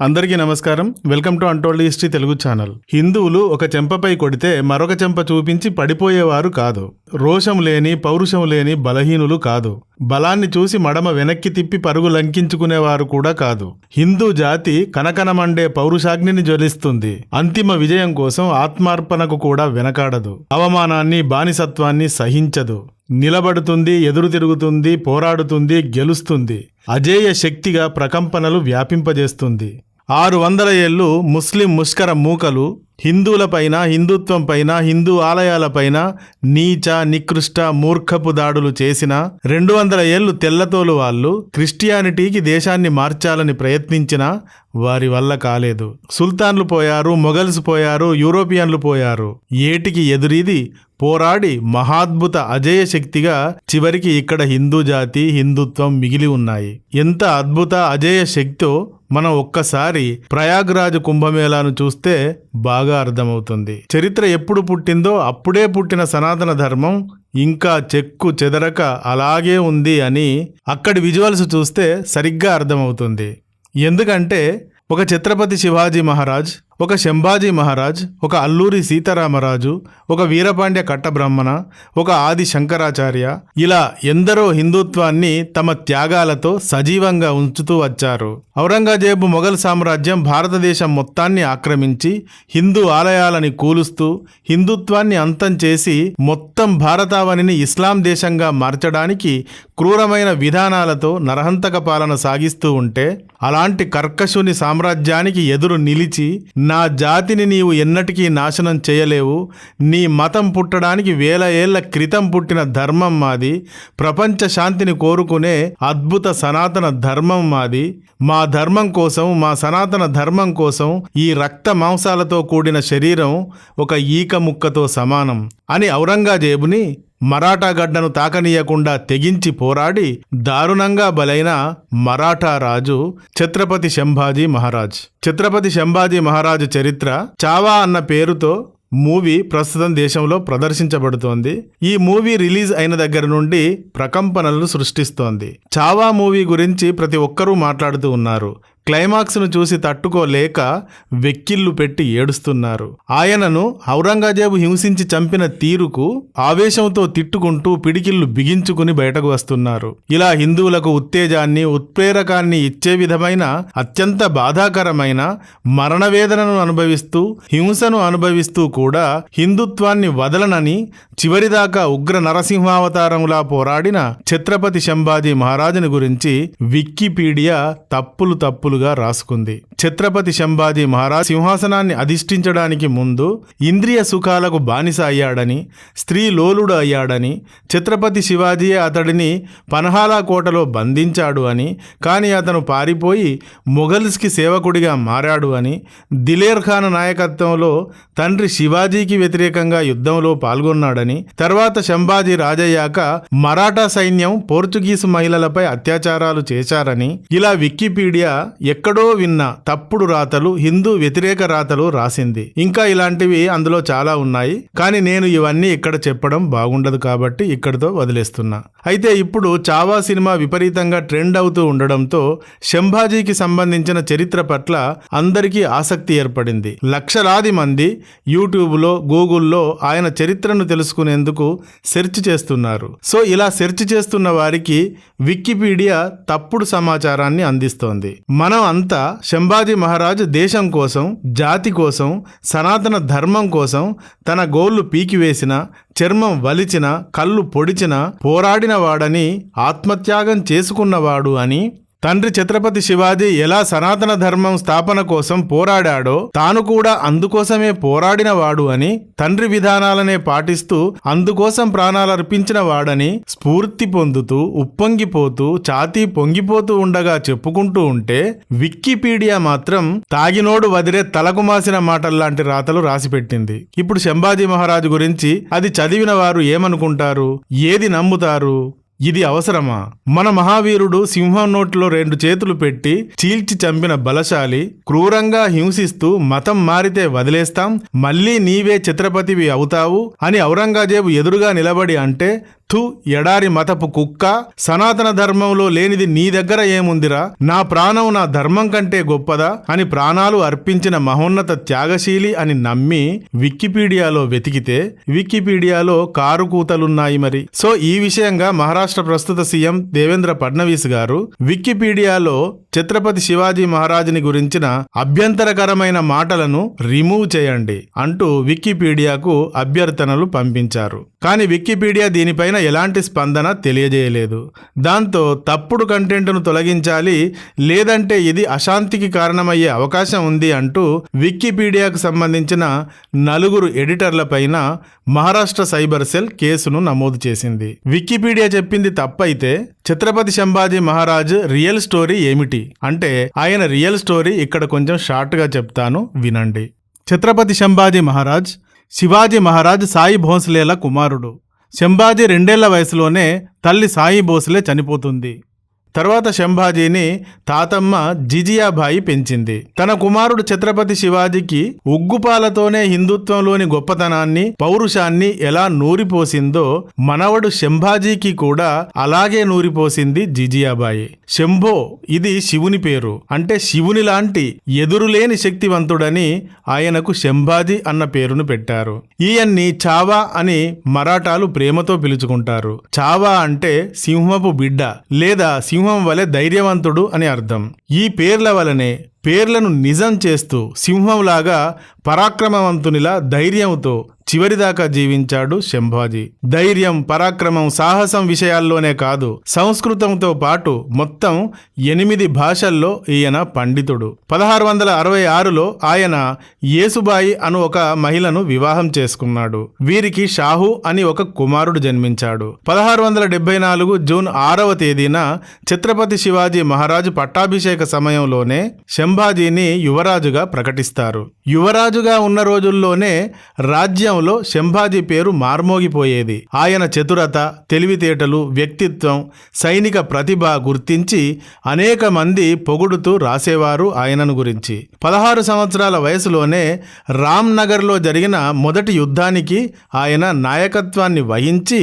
అందరికీ నమస్కారం. Welcome to untold history Telugu channel. హిందువులు ఒక చెంపపై కొడితే మరొక చెంప చూపించి పడిపోయేవారు కాదు. రోషం లేని పౌరుషం లేని బలహీనులు కాదు. బలాన్ని చూసి మడమ వెనక్కి తిప్పి పరుగు లంకించుకునేవారు కూడా కాదు. హిందూ జాతి కనకనమండే పౌరుషాగ్నిని జ్వలిస్తుంది. అంతిమ విజయం కోసం ఆత్మార్పణకు కూడా వెనకాడదు. అవమానాన్ని బానిసత్వాన్ని సహించదు. నిలబడుతుంది ఎదురు తిరుగుతుంది పోరాడుతుంది గెలుస్తుంది. అజేయ శక్తిగా ప్రకంపనలు వ్యాపింపజేస్తుంది. ఆరు వందల ఏళ్ళు ముస్లిం ముష్కర మూకలు హిందువులపైన హిందుత్వంపైన హిందూ ఆలయాలపైన నీచ నికృష్ట మూర్ఖపు దాడులు చేసిన రెండు వందల ఏళ్ళు తెల్లతోలు వాళ్ళు క్రిస్టియానిటీకి దేశాన్ని మార్చాలని ప్రయత్నించినా వారి వల్ల కాలేదు. సుల్తాన్లు పోయారు మొఘల్స్ పోయారు యూరోపియన్లు పోయారు. ఏటికి ఎదురీది పోరాడి మహాద్భుత అజేయ శక్తిగా చివరికి ఇక్కడ హిందూ జాతి హిందుత్వం మిగిలి ఉన్నాయి. ఎంత అద్భుత అజేయ శక్తో మనం ఒక్కసారి ప్రయాగ్రాజ్ కుంభమేళాను చూస్తే బాగా అర్థమవుతుంది. చరిత్ర ఎప్పుడు పుట్టిందో అప్పుడే పుట్టిన సనాతన ధర్మం ఇంకా చెక్కు చెదరక అలాగే ఉంది అని అక్కడి విజువల్స్ చూస్తే సరిగ్గా అర్థమవుతుంది. ఎందుకంటే ఒక ఛత్రపతి శివాజీ మహారాజ్ ఒక శంభాజీ మహారాజ్ ఒక అల్లూరి సీతారామరాజు ఒక వీరపాండ్య కట్టబ్రహ్మణ ఒక ఆది శంకరాచార్య ఇలా ఎందరో హిందుత్వాన్ని తమ త్యాగాలతో సజీవంగా ఉంచుతూ వచ్చారు. ఔరంగజేబు మొఘల్ సామ్రాజ్యం భారతదేశం మొత్తాన్ని ఆక్రమించి హిందూ ఆలయాలని కూలుస్తూ హిందుత్వాన్ని అంతం చేసి మొత్తం భారతావనిని ఇస్లాం దేశంగా మార్చడానికి క్రూరమైన విధానాలతో నరహంతక పాలన సాగిస్తూ ఉంటే అలాంటి కర్కశుని సామ్రాజ్యానికి ఎదురు నిలిచి నా జాతిని నీవు ఎన్నటికీ నాశనం చేయలేవు. నీ మతం పుట్టడానికి వేల ఏళ్ళ క్రితం పుట్టిన ధర్మం మాది. ప్రపంచ శాంతిని కోరుకునే అద్భుత సనాతన ధర్మం మాది. మా ధర్మం కోసం మా సనాతన ధర్మం కోసం ఈ రక్త మాంసాలతో కూడిన శరీరం ఒక ఈక ముక్కతో సమానం అని ఔరంగజేబుని మరాఠా గడ్డను తాకనీయకుండా తెగించి పోరాడి దారుణంగా బలైన మరాఠా రాజు ఛత్రపతి శంభాజీ మహారాజ్. ఛత్రపతి శంభాజీ మహారాజు చరిత్ర చావా అన్న పేరుతో మూవీ ప్రస్తుతం దేశంలో ప్రదర్శించబడుతోంది. ఈ మూవీ రిలీజ్ అయిన దగ్గర నుండి ప్రకంపనలు సృష్టిస్తోంది. చావా మూవీ గురించి ప్రతి ఒక్కరూ మాట్లాడుతూ ఉన్నారు. క్లైమాక్స్ను చూసి తట్టుకోలేక వెక్కిళ్ళు పెట్టి ఏడుస్తున్నారు. ఆయనను ఔరంగజేబు హింసించి చంపిన తీరుకు ఆవేశంతో తిట్టుకుంటూ పిడికిళ్ళు బిగించుకుని బయటకు వస్తున్నారు. ఇలా హిందువులకు ఉత్తేజాన్ని ఉత్ప్రేరకాన్ని ఇచ్చే విధమైన అత్యంత బాధాకరమైన మరణవేదనను అనుభవిస్తూ హింసను అనుభవిస్తూ కూడా హిందుత్వాన్ని వదలనని చివరిదాకా ఉగ్ర నరసింహావతారంలా పోరాడిన ఛత్రపతి శంభాజీ మహారాజుని గురించి విక్కీపీడియా తప్పులు గురువుగా రాసుకుంది. ఛత్రపతి శంభాజీ మహారాజ్ సింహాసనాన్ని అధిష్ఠించడానికి ముందు ఇంద్రియ సుఖాలకు బానిస అయ్యాడని స్త్రీ లోలుడు అయ్యాడని ఛత్రపతి శివాజీయే అతడిని పన్హాలా కోటలో బంధించాడు అని కానీ అతను పారిపోయి మొఘల్స్కి సేవకుడిగా మారాడు అని దిలేర్ ఖాన్ నాయకత్వంలో తండ్రి శివాజీకి వ్యతిరేకంగా యుద్ధంలో పాల్గొన్నాడని తర్వాత శంభాజీ రాజయ్యాక మరాఠా సైన్యం పోర్చుగీసు మహిళలపై అత్యాచారాలు చేశారని ఇలా వికీపీడియా ఎక్కడో విన్న తప్పుడు రాతలు హిందూ వ్యతిరేక రాతలు రాసింది. ఇంకా ఇలాంటివి అందులో చాలా ఉన్నాయి. కానీ నేను ఇవన్నీ ఇక్కడ చెప్పడం బాగుండదు కాబట్టి ఇక్కడితో వదిలేస్తున్నా. అయితే ఇప్పుడు చావా సినిమా విపరీతంగా ట్రెండ్ అవుతూ ఉండడంతో శంభాజీకి సంబంధించిన చరిత్ర పట్ల అందరికీ ఆసక్తి ఏర్పడింది. లక్షలాది మంది యూట్యూబ్లో గూగుల్లో ఆయన చరిత్రను తెలుసుకునేందుకు సెర్చ్ చేస్తున్నారు. సో ఇలా సెర్చ్ చేస్తున్న వారికి వికీపీడియా తప్పుడు సమాచారాన్ని అందిస్తోంది. మన మనం అంతా శంభాజీ మహారాజు దేశం కోసం జాతి కోసం సనాతన ధర్మం కోసం తన గోళ్ళు పీకివేసిన చర్మం వలిచిన కళ్ళు పొడిచిన పోరాడినవాడని ఆత్మత్యాగం చేసుకున్నవాడు అని తండ్రి ఛత్రపతి శివాజీ ఎలా సనాతన ధర్మం స్థాపన కోసం పోరాడాడో తాను కూడా అందుకోసమే పోరాడినవాడు అని తండ్రి విధానాలనే పాటిస్తూ అందుకోసం ప్రాణాలర్పించిన వాడని స్ఫూర్తి పొందుతూ ఉప్పొంగిపోతూ ఛాతీ పొంగిపోతూ ఉండగా చెప్పుకుంటూ ఉంటే విక్కీపీడియా మాత్రం తాగినోడు వదిలే తలకు మాసిన మాటల్లాంటి రాతలు రాసిపెట్టింది. ఇప్పుడు శంభాజీ మహారాజు గురించి అది చదివిన వారు ఏమనుకుంటారు? ఏది నమ్ముతారు? ఇది అవసరమా? మన మహావీరుడు సింహం నోట్లో రెండు చేతులు పెట్టి చీల్చి చంపిన బలశాలి క్రూరంగా హింసిస్తూ మతం మారితే వదిలేస్తాం మళ్ళీ నీవే ఛత్రపతివి అవుతావు అని ఔరంగజేబు ఎదురుగా నిలబడి అంటే థు ఎడారి మతపు కుక్క సనాతన ధర్మంలో లేనిది నీ దగ్గర ఏముందిరా? నా ప్రాణం నా ధర్మం కంటే గొప్పదా? అని ప్రాణాలు అర్పించిన మహోన్నత త్యాగశీలి అని నమ్మి వికీపీడియాలో వెతికితే వికీపీడియాలో కారు కూతలున్నాయి మరి. సో ఈ విషయంగా మహారాష్ట్ర ప్రస్తుత సీఎం దేవేంద్ర ఫడ్నవీస్ గారు వికీపీడియాలో ఛత్రపతి శివాజీ మహారాజుని గురించిన అభ్యంతరకరమైన మాటలను రిమూవ్ చేయండి అంటూ వికీపీడియాకు అభ్యర్థనలు పంపించారు. కానీ వికీపీడియా దీనిపైన ఎలాంటి స్పందన తెలియజేయలేదు. దాంతో తప్పుడు కంటెంట్ను తొలగించాలి లేదంటే ఇది అశాంతికి కారణమయ్యే అవకాశం ఉంది అంటూ వికీపీడియాకు సంబంధించిన నలుగురు ఎడిటర్లపైన మహారాష్ట్ర సైబర్ సెల్ కేసును నమోదు చేసింది. వికీపీడియా చెప్పింది తప్పైతే ఛత్రపతి శంభాజీ మహారాజ్ రియల్ స్టోరీ ఏమిటి? అంటే ఆయన రియల్ స్టోరీ ఇక్కడ కొంచెం షార్ట్గా చెప్తాను వినండి. ఛత్రపతి శంభాజీ మహారాజ్ శివాజీ మహారాజ్ సాయి భోంస్లేల కుమారుడు. శంభాజీ రెండేళ్ళ వయసులోనే తల్లి సాయి భోసలే చనిపోతుంది. తర్వాత శంభాజీని తాతమ్మ జిజియాబాయి పెంచింది. తన కుమారుడు ఛత్రపతి శివాజీకి ఉగ్గుపాలతోనే హిందుత్వంలోని గొప్పతనాన్ని పౌరుషాన్ని ఎలా నూరిపోసిందో మనవడు శంభాజీకి కూడా అలాగే నూరిపోసింది జిజియాబాయి. శంభో ఇది శివుని పేరు. అంటే శివుని లాంటి ఎదురులేని శక్తివంతుడని ఆయనకు శంభాజీ అన్న పేరును పెట్టారు. ఈయన్ని చావా అని మరాఠాలు ప్రేమతో పిలుచుకుంటారు. చావా అంటే సింహపు బిడ్డ లేదా సింహ వలె ధైర్యవంతుడు అని అర్థం. ఈ పేర్ల వలనే పేర్లను నిజం చేస్తూ సింహంలాగా పరాక్రమవంతునిలా ధైర్యంతో చివరిదాకా జీవించాడు శంభాజీ. ధైర్యం పరాక్రమం సాహసం విషయాల్లోనే కాదు సంస్కృతంతో పాటు మొత్తం ఎనిమిది భాషల్లో ఈయన పండితుడు. పదహారు వందల అరవై ఆరులో ఆయన యేసుబాయి అను ఒక మహిళను వివాహం చేసుకున్నాడు. వీరికి షాహు అని ఒక కుమారుడు జన్మించాడు. పదహారు వందల డెబ్బై నాలుగు జూన్ ఆరవ తేదీన ఛత్రపతి శివాజీ మహారాజు పట్టాభిషేక సమయంలోనే శంభాజీని యువరాజుగా ప్రకటిస్తారు. యువరాజుగా ఉన్న రోజుల్లోనే రాజ్యంలో శంభాజీ పేరు మార్మోగిపోయేది. ఆయన చతురత తెలివితేటలు వ్యక్తిత్వం సైనిక ప్రతిభ గుర్తించి అనేక మంది పొగుడుతూ రాసేవారు ఆయనను గురించి. పదహారు సంవత్సరాల వయసులోనే రామ్నగర్లో జరిగిన మొదటి యుద్ధానికి ఆయన నాయకత్వాన్ని వహించి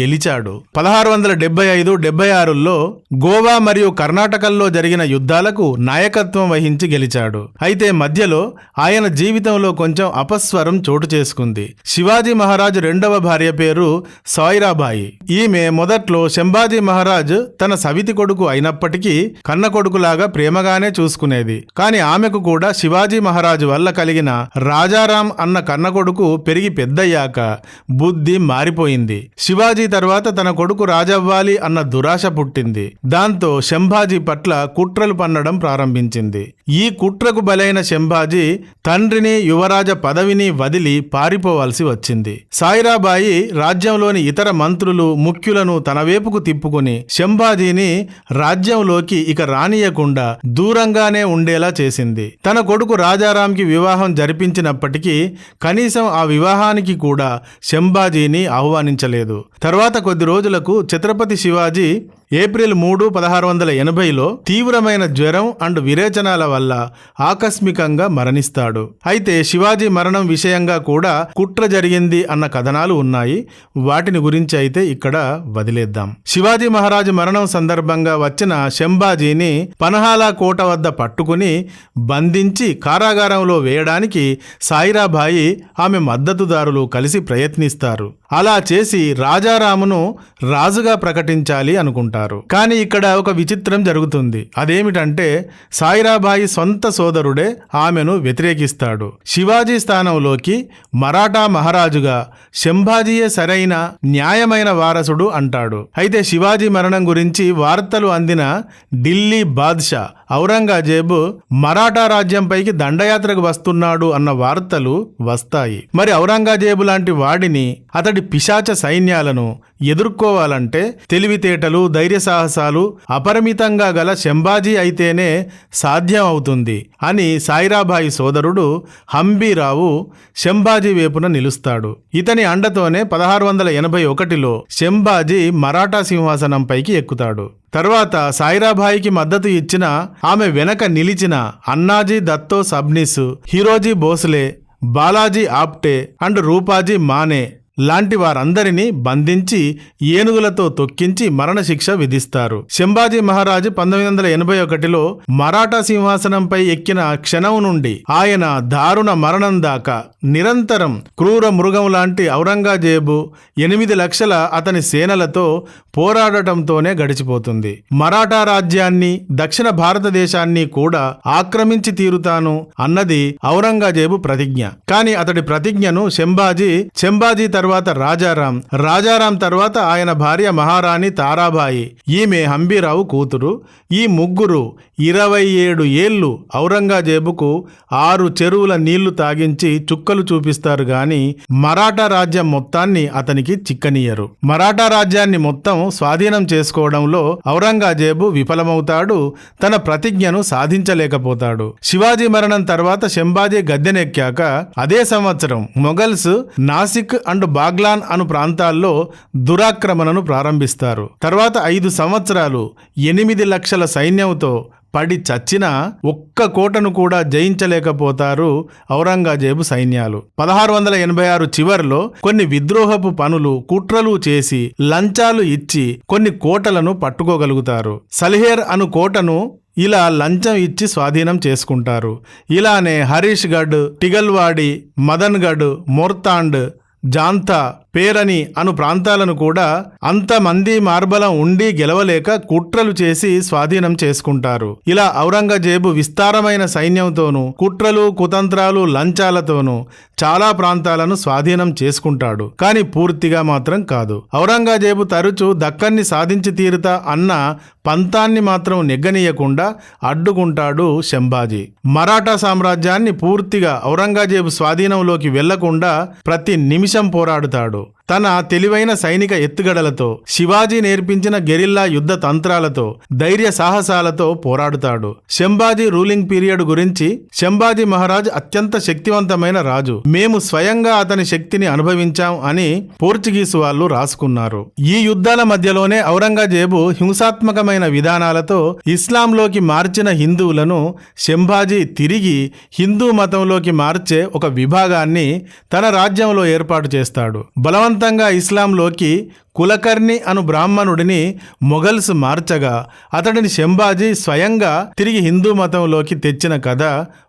గెలిచాడు. పదహారు వందల డెబ్బై ఐదు డెబ్బై ఆరులో గోవా మరియు కర్ణాటకల్లో జరిగిన యుద్ధాలకు నాయకత్వం వహించి గెలిచాడు. అయితే మధ్యలో ఆయన జీవితంలో కొంచెం అపస్వరం చోటు చేసుకుంది. శివాజీ మహారాజ్ రెండవ భార్య పేరు సాయిరాబాయి. ఈమె మొదట్లో శంభాజీ మహారాజ్ తన సవితి కొడుకు అయినప్పటికీ కన్న కొడుకులాగా ప్రేమగానే చూసుకునేది. కానీ ఆమెకు కూడా శివాజీ మహారాజు వల్ల కలిగిన రాజారాం అన్న కన్న కొడుకు పెరిగి పెద్దయ్యాక బుద్ధి మారిపోయింది. శివాజీ తర్వాత తన కొడుకు రాజవ్వాలి అన్న దురాశ పుట్టింది. దాంతో శంభాజీ పట్ల కుట్రలు పన్నడం ప్రారంభించింది. ఈ కుట్రకు బలైన శంభాజీ తండ్రిని యువరాజ పదవిని వదిలి పారిపోవాల్సి వచ్చింది. సాయిరాబాయి రాజ్యంలోని ఇతర మంత్రులు ముఖ్యులను తన వైపుకు తిప్పుకుని శంభాజీని రాజ్యంలోకి ఇక రానియకుండా దూరంగానే ఉండేలా చేసింది. తన కొడుకు రాజారాంకి వివాహం జరిపించినప్పటికీ కనీసం ఆ వివాహానికి కూడా శంభాజీని ఆహ్వానించలేదు. తర్వాత కొద్ది రోజులకు ఛత్రపతి శివాజీ ఏప్రిల్ మూడు పదహారు వందల ఎనభైలో తీవ్రమైన జ్వరం అండ్ విరేచనాల వల్ల ఆకస్మికంగా మరణిస్తాడు. అయితే శివాజీ మరణం విషయంగా కూడా కుట్ర జరిగింది అన్న కథనాలు ఉన్నాయి. వాటిని గురించి అయితే ఇక్కడ వదిలేద్దాం. శివాజీ మహారాజు మరణం సందర్భంగా వచ్చిన శంభాజీని పనహాలా కోట వద్ద పట్టుకుని బంధించి కారాగారంలో వేయడానికి సాయిరాబాయి ఆమె మద్దతుదారులు కలిసి ప్రయత్నిస్తారు. అలా చేసి రాజారామును రాజుగా ప్రకటించాలి అనుకుంటారు. కానీ ఇక్కడ ఒక విచిత్రం జరుగుతుంది. అదేమిటంటే సాయిరాబాయి సొంత సోదరుడే ఆమెను వ్యతిరేకిస్తాడు. శివాజీ స్థానంలోకి మరాఠా మహారాజుగా శంభాజీయే సరైన న్యాయమైన వారసుడు అంటాడు. అయితే శివాజీ మరణం గురించి వార్తలు అందిన ఢిల్లీ బాద్షా ఔరంగజేబు మరాఠా రాజ్యంపైకి దండయాత్రకు వస్తున్నాడు అన్న వార్తలు వస్తాయి. మరి ఔరంగజేబు లాంటి వాడిని అతడి పిశాచ సైన్యాలను ఎదుర్కోవాలంటే తెలివితేటలు ధైర్య సాహసాలు అపరిమితంగా గల శంభాజీ అయితేనే సాధ్యం అవుతుంది అని సాయిరాబాయి సోదరుడు హంబీరావు శంభాజీ వైపున నిలుస్తాడు. ఇతని అండతోనే పదహారు వందల ఎనభై ఒకటిలో శంభాజీ మరాఠా సింహాసనంపైకి ఎక్కుతాడు. తర్వాత సాయిరాబాయికి మద్దతు ఇచ్చిన ఆమె వెనక నిలిచిన అన్నాజీ దత్తో సబ్నిస్ హీరోజీ భోస్లే బాలాజీ ఆప్టే అండ్ రూపాజీ మానే లాంటి వారందరినీ బంధించి ఏనుగులతో తొక్కించి మరణశిక్ష విధిస్తారు. శంభాజీ మహారాజు పంతొమ్మిది వందల ఎనభై ఒకటిలో మరాఠా సింహాసనంపై ఎక్కిన క్షణం నుండి ఆయన దారుణ మరణం దాకా నిరంతరం క్రూర మృగం లాంటి ఔరంగజేబు ఎనిమిది లక్షల అతని సేనలతో పోరాడటంతోనే గడిచిపోతుంది. మరాఠా రాజ్యాన్ని దక్షిణ భారతదేశాన్ని కూడా ఆక్రమించి తీరుతాను అన్నది ఔరంగజేబు ప్రతిజ్ఞ. కానీ అతడి ప్రతిజ్ఞను శంభాజీ శంభాజీ తరువాత రాజారాం. రాజారాం తర్వాత ఆయన భార్య మహారాణి తారాబాయి. ఈమె హంబీరావు కూతురు. ఈ ముగ్గురు ఇరవై ఏడు ఏళ్ళు ఔరంగజేబుకు ఆరు చెరువుల నీళ్ళు తాగించి చుక్కలు చూపిస్తారు గాని మరాఠా రాజ్యం మొత్తాన్ని అతనికి చిక్కనీయరు. మరాఠా రాజ్యాన్ని మొత్తం స్వాధీనం చేసుకోవడంలో ఔరంగజేబు విఫలమవుతాడు. తన ప్రతిజ్ఞను సాధించలేకపోతాడు. శివాజీ మరణం తర్వాత శంభాజీ గద్దెనెక్కాక అదే సంవత్సరం మొఘల్స్ నాసిక్ అండ్ బాగ్లాన్ అను ప్రాంతాల్లో దురాక్రమణను ప్రారంభిస్తారు. తర్వాత ఐదు సంవత్సరాలు ఎనిమిది లక్షల సైన్యంతో పడి చచ్చిన ఒక్క కోటను కూడా జయించలేకపోతారు ఔరంగజేబు సైన్యాలు. పదహారు వందల ఎనభై ఆరు చివరిలో కొన్ని విద్రోహపు పనులు కుట్రలు చేసి లంచాలు ఇచ్చి కొన్ని కోటలను పట్టుకోగలుగుతారు. సలిహేర్ అను కోటను ఇలా లంచం ఇచ్చి స్వాధీనం చేసుకుంటారు. ఇలానే హరీష్ గఢ్ టిగల్వాడి మదన్ గఢ్ మోర్తాండ్ జాంత పేరని అను ప్రాంతాలను కూడా అంతమంది మార్బలం ఉండి గెలవలేక కుట్రలు చేసి స్వాధీనం చేసుకుంటారు. ఇలా ఔరంగజేబు విస్తారమైన సైన్యంతోనూ కుట్రలు కుతంత్రాలు లంచాలతోనూ చాలా ప్రాంతాలను స్వాధీనం చేసుకుంటాడు. కానీ పూర్తిగా మాత్రం కాదు. ఔరంగజేబు తరచూ దక్కన్ని సాధించి తీరుతా అన్న పంతాన్ని మాత్రం నెగ్గనీయకుండా అడ్డుకుంటాడు శంభాజీ. మరాఠా సామ్రాజ్యాన్ని పూర్తిగా ఔరంగజేబు స్వాధీనంలోకి వెళ్ళకుండా ప్రతి నిమిషం పోరాడుతాడు. తన తెలివైన సైనిక ఎత్తుగడలతో శివాజీ నేర్పించిన గెరిల్లా యుద్ధ తంత్రాలతో ధైర్య సాహసాలతో పోరాడుతాడు. శంభాజీ రూలింగ్ పీరియడ్ గురించి శంభాజీ మహారాజ్ అత్యంత శక్తివంతమైన రాజు. మేము స్వయంగా అతని శక్తిని అనుభవించాం అని పోర్చుగీసు వాళ్ళు రాసుకున్నారు. ఈ యుద్ధాల మధ్యలోనే ఔరంగజేబు హింసాత్మకమైన విధానాలతో ఇస్లాంలోకి మార్చిన హిందువులను శంభాజీ తిరిగి హిందూ మతంలోకి మార్చే ఒక విభాగాన్ని తన రాజ్యంలో ఏర్పాటు చేస్తాడు. బలవంత బలవంతంగా ఇస్లాంలోకి కులకర్ణి అను బ్రాహ్మణుడిని మొఘల్స్ మార్చగా అతడిని శంభాజీ స్వయంగా తిరిగి హిందూ మతంలోకి తెచ్చిన కథ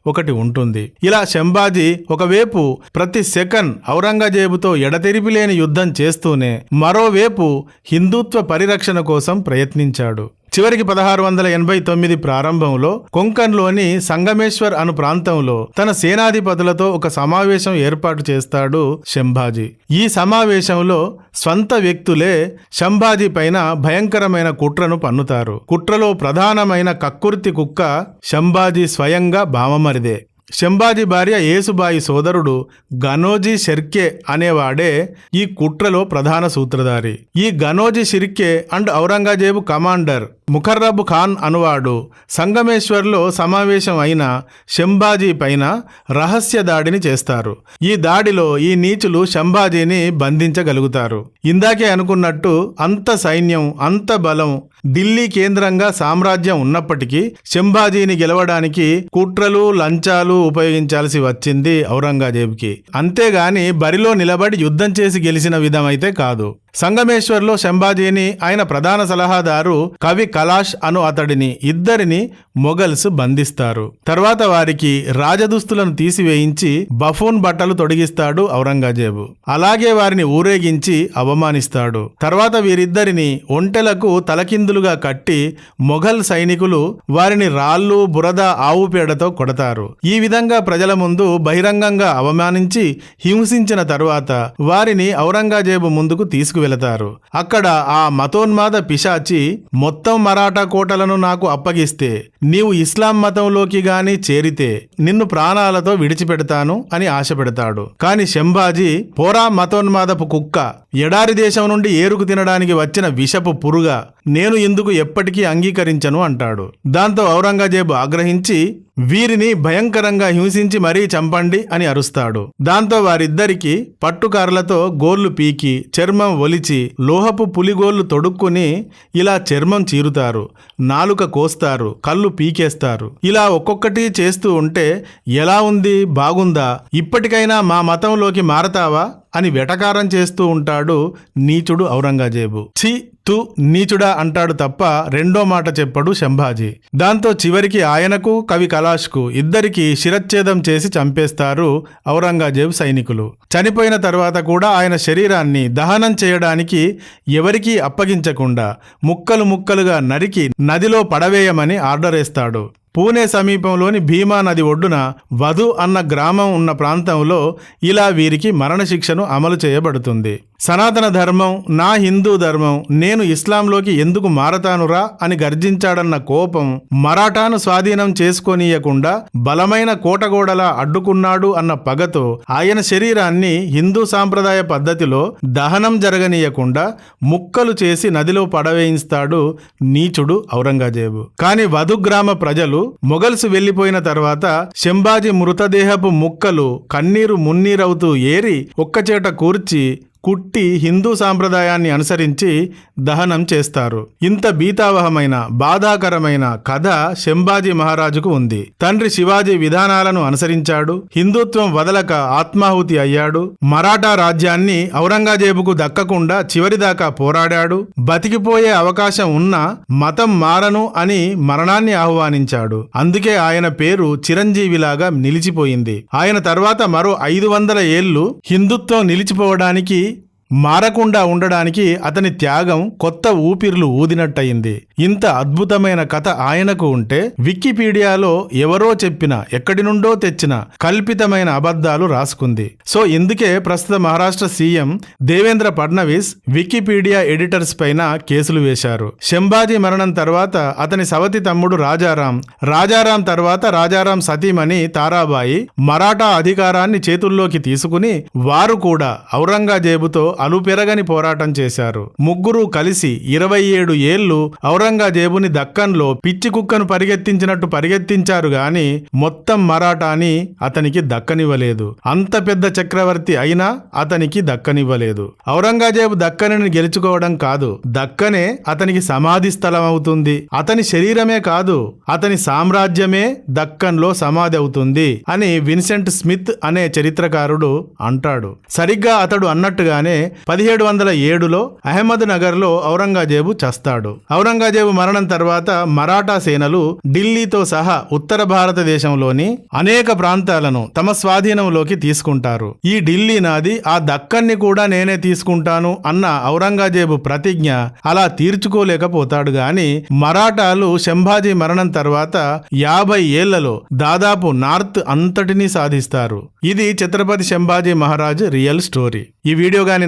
ఒకటి ఉంటుంది. ఇలా శంభాజీ ఒకవైపు ప్రతి సెకండ్ ఔరంగజేబుతో ఎడతెరిపి లేని యుద్ధం చేస్తూనే మరోవైపు హిందుత్వ పరిరక్షణ కోసం ప్రయత్నించాడు. చివరికి పదహారు వందల ఎనభై తొమ్మిది ప్రారంభంలో కొంకన్లోని సంగమేశ్వర్ అను ప్రాంతంలో తన సేనాధిపతులతో ఒక సమావేశం ఏర్పాటు చేస్తాడు శంభాజీ. ఈ సమావేశంలో స్వంత వ్యక్తులే శంభాజీ పైన భయంకరమైన కుట్రను పన్నుతారు. కుట్రలో ప్రధానమైన కక్కుర్తి కుక్క శంభాజీ స్వయంగా బామమరిదే. శంబాజీ భార్య యేసుబాయి సోదరుడు గనోజీ షెర్కే అనేవాడే ఈ కుట్రలో ప్రధాన సూత్రధారి. ఈ గనోజీ షిర్కే అండ్ ఔరంగజేబు కమాండర్ ముఖర్రబ్ ఖాన్ అనువాడు. సంగమేశ్వర్లో సమావేశం అయిన శంభాజీ పైన రహస్య దాడిని చేస్తారు. ఈ దాడిలో ఈ నీచులు శంభాజీని బంధించగలుగుతారు. ఇందాకే అనుకున్నట్టు అంత సైన్యం అంత బలం ఢిల్లీ కేంద్రంగా సామ్రాజ్యం ఉన్నప్పటికీ శంభాజీని గెలవడానికి కుట్రలు లంచాలు ఉపయోగించాల్సి వచ్చింది ఔరంగజేబుకి. అంతేగాని బరిలో నిలబడి యుద్ధం చేసి గెలిచిన విధమైతే కాదు. సంగమేశ్వర్లో శంభాజీని ఆయన ప్రధాన సలహాదారు కవి కలాష్ అను అతడిని ఇద్దరిని మొఘల్స్ బంధిస్తారు. తర్వాత వారికి రాజదుస్తులను తీసివేయించి బఫూన్ బట్టలు తొడిగిస్తాడు ఔరంగజేబు. అలాగే వారిని ఊరేగించి అవమానిస్తాడు. తర్వాత వీరిద్దరిని ఒంటెలకు తలకిందులుగా కట్టి మొఘల్ సైనికులు వారిని రాళ్ళు బురద ఆవు పేడతో కొడతారు. ఈ విధంగా ప్రజల ముందు బహిరంగంగా అవమానించి హింసించిన తరువాత వారిని ఔరంగజేబు ముందుకు తీసుకువెళ్తారు. వెళతారు. అక్కడ ఆ మతోన్మాద పిశాచి మొత్తం మరాఠా కోటలను నాకు అప్పగిస్తే నీవు ఇస్లాం మతంలోకి గాని చేరితే నిన్ను ప్రాణాలతో విడిచిపెడతాను అని ఆశ పెడతాడు కాని శంభాజీ పోరా మతోన్మాదపు కుక్క ఎడారి దేశం నుండి ఏరుకు తినడానికి వచ్చిన విషపు పురుగా నేను ఇందుకు ఎప్పటికీ అంగీకరించను అంటాడు. దాంతో ఔరంగజేబు ఆగ్రహించి వీరిని భయంకరంగా హింసించి మరీ చంపండి అని అరుస్తాడు. దాంతో వారిద్దరికి పట్టుకారులతో గోర్లు పీకి చర్మం ఒలిచి లోహపు పులిగోళ్ళు తొడుక్కుని ఇలా చర్మం చీరుతారు. నాలుక కోస్తారు కళ్ళు పీకేస్తారు. ఇలా ఒక్కొక్కటి చేస్తూ ఉంటే ఎలా ఉంది? బాగుందా? ఇప్పటికైనా మా మతంలోకి మారతావా? అని వెటకారం చేస్తూ ఉంటాడు నీచుడు ఔరంగజేబు. ఛీ తు నీచుడా అంటాడు తప్ప రెండో మాట చెప్పడు శంభాజీ. దాంతో చివరికి ఆయనకు కవి కలాష్కు ఇద్దరికి శిరచ్ఛేదం చేసి చంపేస్తారు ఔరంగజేబు సైనికులు. చనిపోయిన తర్వాత కూడా ఆయన శరీరాన్ని దహనం చేయడానికి ఎవరికీ అప్పగించకుండా ముక్కలు ముక్కలుగా నరికి నదిలో పడవేయమని ఆర్డర్ ఇస్తాడు పూణే సమీపంలోని భీమా నది ఒడ్డున వధు అన్న గ్రామం ఉన్న ప్రాంతంలో ఇలా వీరికి మరణశిక్షను అమలు చేయబడుతుంది. సనాతన ధర్మం నా హిందూ ధర్మం నేను ఇస్లాంలోకి ఎందుకు మారతానురా అని గర్జించాడన్న కోపం మరాఠాను స్వాధీనం చేసుకోనీయకుండా బలమైన కోటగోడలా అడ్డుకున్నాడు అన్న పగతో ఆయన శరీరాన్ని హిందూ సాంప్రదాయ పద్ధతిలో దహనం జరగనీయకుండా ముక్కలు చేసి నదిలో పడవేయిస్తాడు నీచుడు ఔరంగజేబు. కాని వధు గ్రామ ప్రజలు మొఘల్స్ వెళ్ళిపోయిన తర్వాత శంభాజీ మృతదేహపు ముక్కలు కన్నీరు మున్నీరవుతూ ఏరి ఒక్కచేట కూర్చి కుట్టి హిందూ సాంప్రదాయాన్ని అనుసరించి దహనం చేస్తారు. ఇంత బీతావహమైన బాధాకరమైన కథ శంభాజీ మహారాజుకు ఉంది. తండ్రి శివాజీ విధానాలను అనుసరించాడు. హిందుత్వం వదలక ఆత్మాహుతి అయ్యాడు. మరాఠా రాజ్యాన్ని ఔరంగజేబుకు దక్కకుండా చివరిదాకా పోరాడాడు. బతికిపోయే అవకాశం ఉన్నా మతం మారను అని మరణాన్ని ఆహ్వానించాడు. అందుకే ఆయన పేరు చిరంజీవిలాగా నిలిచిపోయింది. ఆయన తర్వాత మరో ఐదు వందల ఏళ్ళు హిందుత్వం నిలిచిపోవడానికి మారకుండా ఉండడానికి అతని త్యాగం కొత్త ఊపిర్లు ఊదినట్టయింది. ఇంత అద్భుతమైన కథ ఆయనకు ఉంటే వికీపీడియాలో ఎవరో చెప్పిన ఎక్కడి నుండో తెచ్చిన కల్పితమైన అబద్ధాలు రాసుకుంది. సో ఇందుకే ప్రస్తుత Maharashtra CM Devendra Fadnavis Wikipedia editors పైన కేసులు వేశారు. శంభాజీ మరణం తర్వాత అతని సవతి తమ్ముడు రాజారాం రాజారాం తర్వాత రాజారాం సతీమణి తారాబాయి మరాఠా అధికారాన్ని చేతుల్లోకి తీసుకుని వారు కూడా ఔరంగజేబుతో అలుపెరగని పోరాటం చేశారు. ముగ్గురు కలిసి ఇరవై ఏడు ఏళ్ళు ఔరంగజేబుని దక్కన్లో పిచ్చి కుక్కను పరిగెత్తించినట్టు పరిగెత్తించారు గాని మొత్తం మరాఠాని అతనికి దక్కనివ్వలేదు. అంత పెద్ద చక్రవర్తి అయినా అతనికి దక్కనివ్వలేదు. ఔరంగజేబు దక్కనిని గెలుచుకోవడం కాదు. దక్కనే అతనికి సమాధి స్థలం అవుతుంది. అతని శరీరమే కాదు అతని సామ్రాజ్యమే దక్కన్లో సమాధి అవుతుంది అని విన్సెంట్ స్మిత్ అనే చరిత్రకారుడు అంటాడు. సరిగ్గా అతడు అన్నట్టుగానే పదిహేడు వందల ఏడులో అహ్మద్ నగర్లో ఔరంగజేబు చస్తాడు. ఔరంగజేబు మరణం తర్వాత మరాఠా సేనలు ఢిల్లీతో సహా ఉత్తర భారతదేశంలోని అనేక ప్రాంతాలను తమ స్వాధీనంలోకి తీసుకుంటారు. ఈ ఢిల్లీ నాది ఆ దక్కన్ని కూడా నేనే తీసుకుంటాను అన్న ఔరంగజేబు ప్రతిజ్ఞ అలా తీర్చుకోలేకపోతాడు గాని మరాఠాలు శంభాజీ మరణం తర్వాత యాభై ఏళ్ళలో దాదాపు నార్త్ అంతటినీ సాధిస్తారు. ఇది ఛత్రపతి శంభాజీ మహారాజ్ రియల్ స్టోరీ. ఈ వీడియో గాని